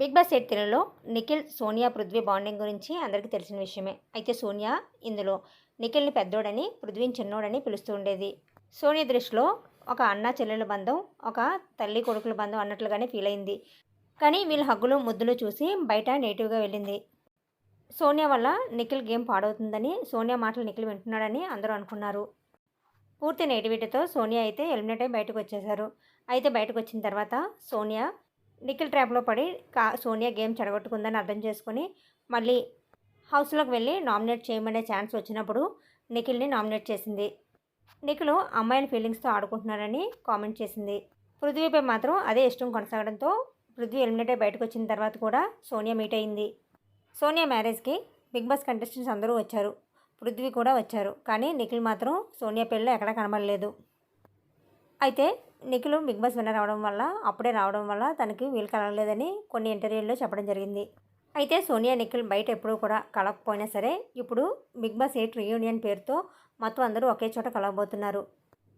Big boss eight తెలుగులో Nikhil Sonia Prithvi bonding గురించి అందరికీ తెలిసిన విషయమే. అయితే సోనియా ఇందులో నిఖిల్ని పెద్దోడని పృథ్వీని చిన్నోడని పిలుస్తూ ఉండేది. సోనియా దృష్టిలో ఒక అన్న చెల్లెల బంధం ఒక తల్లి కొడుకుల బంధం అన్నట్లుగానే ఫీల్ అయింది. కానీ వీళ్ళ హగ్గులు ముద్దులు చూసి బయట నెగిటివ్గా వెళ్ళింది. సోనియా వల్ల నిఖిల్ గేమ్ పాడవుతుందని సోనియా మాటలు నిఖిల్ వింటున్నాడని అందరూ అనుకున్నారు. పూర్తి నెగిటివిటీతో సోనియా అయితే ఎలిమినేట్ అయి బయటకు వచ్చేశారు. అయితే బయటకు వచ్చిన తర్వాత సోనియా నిఖిల్ ట్రాప్లో పడి కా సోనియా గేమ్ చెడగొట్టుకుందని అర్థం చేసుకుని మళ్ళీ హౌస్లోకి వెళ్ళి నామినేట్ చేయమనే ఛాన్స్ వచ్చినప్పుడు నిఖిల్ని నామినేట్ చేసింది. నిఖిల్ అమ్మాయిల ఫీలింగ్స్తో ఆడుకుంటున్నారని కామెంట్ చేసింది. పృథ్వీపై మాత్రం అదే ఇష్టం కొనసాగడంతో పృథ్వీ ఎలిమినేట్ అయి బయటకు వచ్చిన తర్వాత కూడా సోనియా మీట్ అయింది. సోనియా మ్యారేజ్కి బిగ్ బాస్ కంటెస్టెంట్స్ అందరూ వచ్చారు. పృథ్వీ కూడా వచ్చారు. కానీ నిఖిల్ మాత్రం సోనియా పెళ్ళిలో ఎక్కడా కనబడలేదు. అయితే నిఖిల్ బిగ్ బాస్ విన్నర్ అవడం వల్ల అప్పుడే రావడం వల్ల తనకి వీలు కలగలేదని కొన్ని ఇంటర్వ్యూల్లో చెప్పడం జరిగింది. అయితే సోనియా నిఖిల్ బయట ఎప్పుడూ కూడా కలగకపోయినా సరే ఇప్పుడు బిగ్ బాస్ ఎయిట్ రీయూనియన్ పేరుతో మొత్తం అందరూ ఒకే చోట కలగబోతున్నారు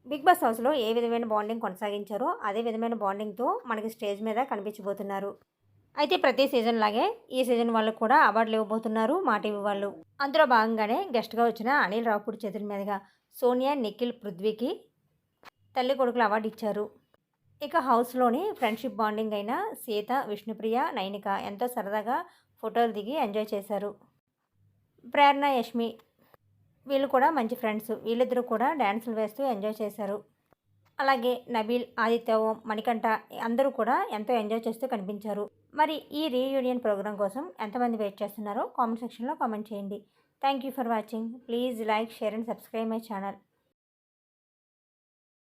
బిగ్ బాస్ హౌస్లో ఏ విధమైన బాండింగ్ కొనసాగించారో అదే విధమైన బాండింగ్తో మనకి స్టేజ్ మీద కనిపించబోతున్నారు. అయితే ప్రతి సీజన్ లాగే ఈ సీజన్ వాళ్ళు కూడా అవార్డులు ఇవ్వబోతున్నారు మా టీవీ వాళ్ళు. అందులో భాగంగానే గెస్ట్గా వచ్చిన అనిల్ రావుపూడి చేతుల మీదుగా సోనియా నిఖిల్ పృథ్వీకి తల్లి కొడుకులు అవార్డు ఇచ్చారు. ఇక హౌస్లోని ఫ్రెండ్షిప్ బాండింగ్ అయిన సీత విష్ణుప్రియ నైనిక ఎంతో సరదాగా ఫోటోలు దిగి ఎంజాయ్ చేశారు. ప్రేరణ యష్మి వీళ్ళు కూడా మంచి ఫ్రెండ్స్. వీళ్ళిద్దరూ కూడా డ్యాన్సులు వేస్తూ ఎంజాయ్ చేశారు. అలాగే నబీల్ ఆదిత్య ఓం మణికంఠ అందరూ కూడా ఎంతో ఎంజాయ్ చేస్తూ కనిపించారు. మరి ఈ రీయూనియన్ ప్రోగ్రామ్ కోసం ఎంతమంది వెయిట్ చేస్తున్నారో కామెంట్ సెక్షన్లో కామెంట్ చేయండి. Thank you for watching. Please like share and subscribe my channel.